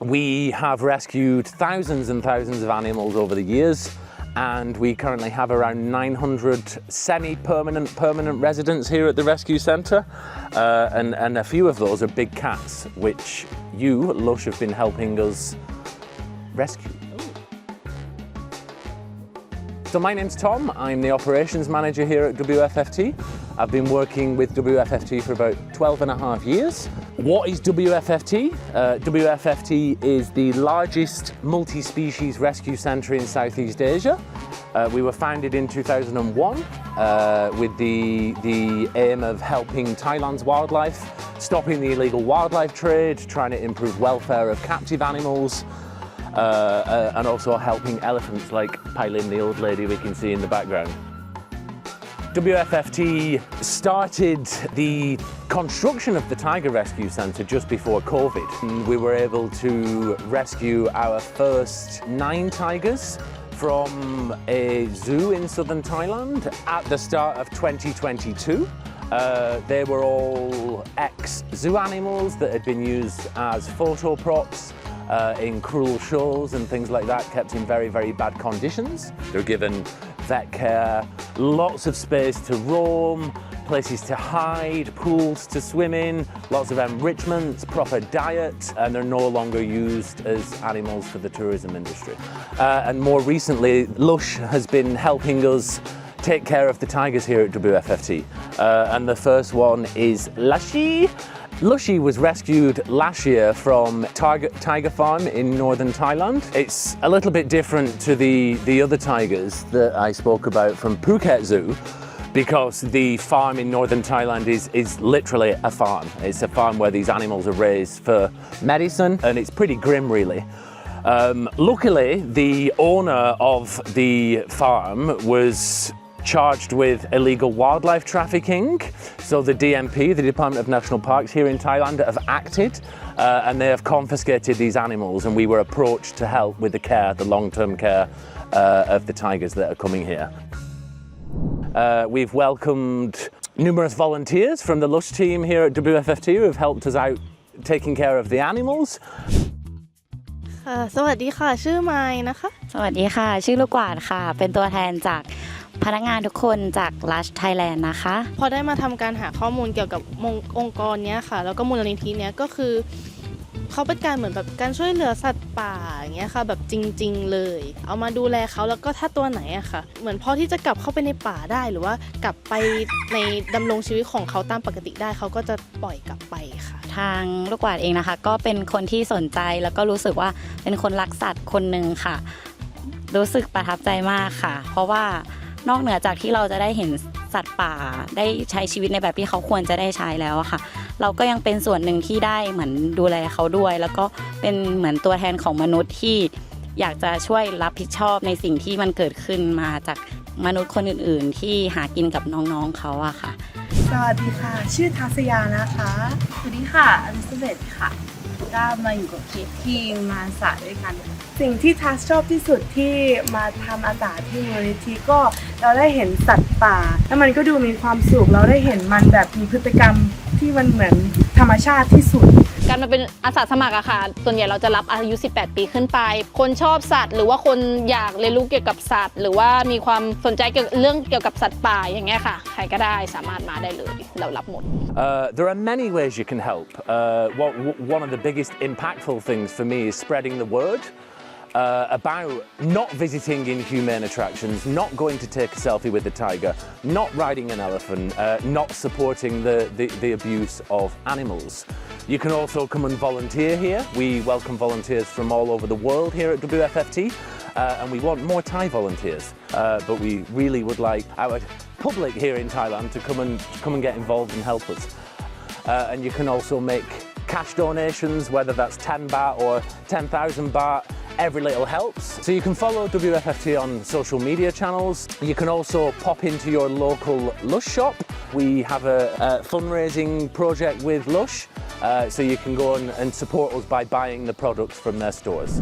We have rescued thousands and thousands of animals over the years, and we currently have around 900 semi-permanent, permanent residents here at the rescue centre, uh, and, and a few of those are big cats, which you, Lush, have been helping us rescue. So my name's Tom, I'm the operations manager here at WFFT. I've been working with WFFT for about 12 and a half years. What is WFFT? Uh, WFFT is the largest multi-species rescue centre in Southeast Asia. Uh, we were founded in 2001 uh, with the, the aim of helping Thailand's wildlife, stopping the illegal wildlife trade, trying to improve welfare of captive animals, uh, uh, and also helping elephants like Pailin, the old lady we can see in the background. WFFT started the construction of the Tiger Rescue Centre just before COVID. We were able to rescue our first nine tigers from a zoo in southern Thailand at the start of 2022. Uh, they were all ex-zoo animals that had been used as photo props uh, in cruel shows and things like that, kept in very, very bad conditions. They're given vet care, lots of space to roam, places to hide, pools to swim in, lots of enrichments, proper diet, and they're no longer used as animals for the tourism industry. Uh, and more recently, Lush has been helping us take care of the tigers here at WFFT. Uh, and the first one is Lashi. Lushy was rescued last year from Tiger, Tiger Farm in northern Thailand. It's a little bit different to the, the other tigers that I spoke about from Phuket Zoo because the farm in northern Thailand is, is literally a farm. It's a farm where these animals are raised for medicine and it's pretty grim really. Um, luckily, the owner of the farm was charged with illegal wildlife trafficking. So the DMP, the Department of National Parks here in Thailand, have acted uh, and they have confiscated these animals and we were approached to help with the care, the long-term care uh, of the tigers that are coming here. Uh, we've welcomed numerous volunteers from the Lush team here at WFFT who have helped us out taking care of the animals. ค่ะ สวัสดีค่ะ ชื่อไมค์นะคะ สวัสดีค่ะ ชื่อลูกกวาดค่ะ เป็นตัวแทนจาก พนักงานทุกคนจาก Lush Thailand นะคะ พอได้มาทำการหาข้อมูลเกี่ยวกับมงองค์กรเนี้ยค่ะ แล้วก็มูลนิธิเนี้ยก็คือเขาเป็นการเหมือนแบบการช่วยเหลือสัตว์ป่าอย่างเงี้ยค่ะ แบบจริง ๆ เลย เอามาดูแลเขาแล้วก็ถ้าตัวไหนอะค่ะ เหมือนพอที่จะกลับเข้าไปในป่าได้หรือว่ากลับไปในดำรงชีวิตของเขาตามปกติได้เขาก็จะปล่อยกลับไปค่ะ ทางลูกกวาดเองนะคะ ก็เป็นคนที่สนใจแล้วก็รู้สึกว่าเป็นคนรักสัตว์คนหนึ่งค่ะ รู้สึกประทับใจมากค่ะ เพราะว่า นอกเหนือจากที่เราจะได้เห็นสัตว์ป่าได้ใช้ชีวิตในแบบที่เขาควรจะได้ใช้แล้วอะค่ะ เราก็ยังเป็นส่วนหนึ่งที่ได้เหมือนดูแลเขาด้วย แล้วก็เป็นเหมือนตัวแทนของมนุษย์ที่อยากจะช่วยรับผิดชอบในสิ่งที่มันเกิดขึ้นมาจากมนุษย์คนอื่น ๆ ที่หากินกับน้องๆเขาอะค่ะ สวัสดีค่ะ ชื่อทัศยานะคะ สวัสดีค่ะอลิซาเบธค่ะ ก็มาอยู่กับคิดที่มาสาด้วยกัน สิ่งที่ทัสชอบที่สุดที่มาทำอาสาที่มูลนิธิก็เราได้เห็นสัตว์ป่า แล้วมันก็ดูมีความสุขเราได้เห็นมันแบบมีพฤติกรรมที่มันเหมือนธรรมชาติที่สุด การมาเป็นอาสาสมัครอะค่ะส่วนใหญ่เราจะรับอายุ 18 ปีขึ้นไป คนชอบสัตว์ หรือว่าคนอยากเรียนรู้เกี่ยวกับสัตว์ หรือว่ามีความสนใจเกี่ยวกับเรื่องเกี่ยวกับสัตว์ป่าอย่างเงี้ยค่ะ ใครก็ได้สามารถมาได้เลยเรารับหมด Uh, there are many ways you can help. Uh, one of the biggest impactful things for me is spreading the word. Uh, about not visiting inhumane attractions, not going to take a selfie with a tiger, not riding an elephant, uh, not supporting the, the, the abuse of animals. You can also come and volunteer here. We welcome volunteers from all over the world here at WFFT. Uh, and we want more Thai volunteers. Uh, but we really would like our public here in Thailand to come and come and get involved and help us. Uh, and you can also make cash donations, whether that's 10 baht or 10,000 baht. Every little helps. So you can follow WFFT on social media channels. You can also pop into your local Lush shop. We have a, a fundraising project with Lush, uh, so you can go and, and support us by buying the products from their stores.